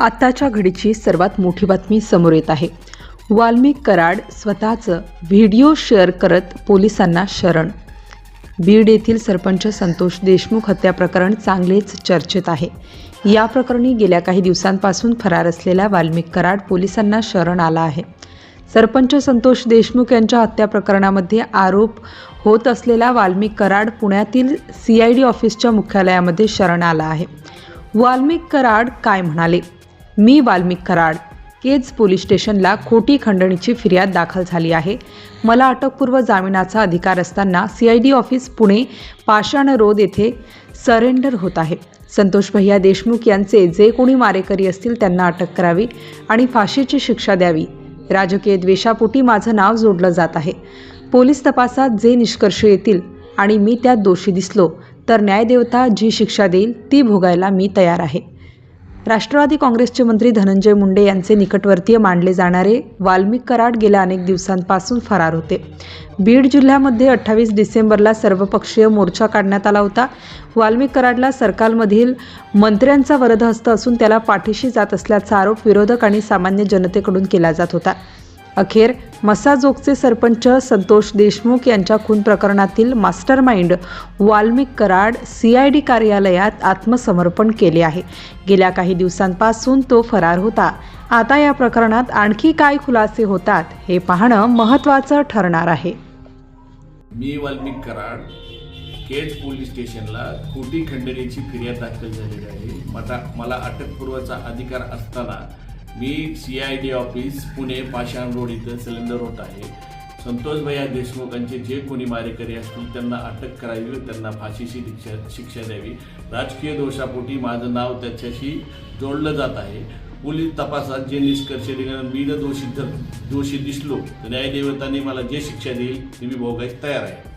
आताच्या घडीची सर्वात मोठी बातमी समोर येत आहे. वाल्मिक कराड स्वतःचं व्हिडिओ शेअर करत पोलिसांना शरण. बीड येथील सरपंच संतोष देशमुख हत्या प्रकरण चांगलेच चर्चेत आहे. या प्रकरणी गेल्या काही दिवसांपासून फरार असलेला वाल्मिक कराड पोलिसांना शरण आला आहे. सरपंच संतोष देशमुख यांच्या हत्या प्रकरणामध्ये आरोप होत असलेला वाल्मिक कराड पुण्यातील सी आय डी ऑफिसच्या मुख्यालयामध्ये शरण आला आहे. वाल्मिक कराड काय म्हणाले? मी वाल्मिक कराड. केज पोलीस स्टेशनला खोटी खंडणीची फिर्याद दाखल झाली आहे. मला अटकपूर्व जामिनाचा अधिकार असताना C I D office Pune Pashan road येथे सरेंडर होत आहे. संतोष भैया देशमुख यांचे जे कोणी मारेकरी असतील त्यांना अटक करावी आणि फाशीची शिक्षा द्यावी. राजकीय द्वेषापोटी माझं नाव जोडलं जात आहे. पोलीस तपासात जे निष्कर्ष येतील आणि मी त्यात दोषी दिसलो तर न्यायदेवता जी शिक्षा देईल ती भोगायला मी तयार आहे. राष्ट्रवादी काँग्रेसचे मंत्री धनंजय मुंडे यांचे निकटवर्तीय मानले जाणारे वाल्मिक कराड गेल्या अनेक दिवसांपासून फरार होते. बीड जिल्ह्यामध्ये अठ्ठावीस डिसेंबरला सर्वपक्षीय मोर्चा काढण्यात आला होता. वाल्मिक कराडला सरकारमधील मंत्र्यांचा वरदहस्त असून त्याला पाठीशी जात असल्याचा आरोप विरोधक आणि सामान्य जनतेकडून केला जात होता. अखेर मसाजोगचे सरपंच संतोष देशमुख यांच्या खून प्रकरणातील mastermind Walmik Karad C I D कार्यालयात आत्मसमर्पण केले आहे. गेल्या काही दिवसांपासून तो फरार होता. आता या प्रकरणात आणखी काय खुलासे होतात हे पाहणं महत्त्वाचं ठरणार आहे. मी वाल्मिक कराड केज पोलीस स्टेशनला खोटी खंडणीची फिर्याद दाखल झालेली आहे. मला मला अटकपूर्वाचा अधिकार असताना मी C I D office Pune Pashan road इथं सिलेंडर होत आहे. संतोष भैया देशमुखांचे जे कोणी मारेकरी असतील त्यांना अटक करावी व त्यांना फाशीची शिक्षा शिक्षा द्यावी. राजकीय दोषापोटी माझं नाव त्याच्याशी जोडलं जात आहे. पोलीस तपासात जे निष्कर्ष दिल्यानं मी जर दोषी धर दोषी दिसलो तर न्यायदेवताने मला जे शिक्षा देईल ती मी भोगायला तयार आहे.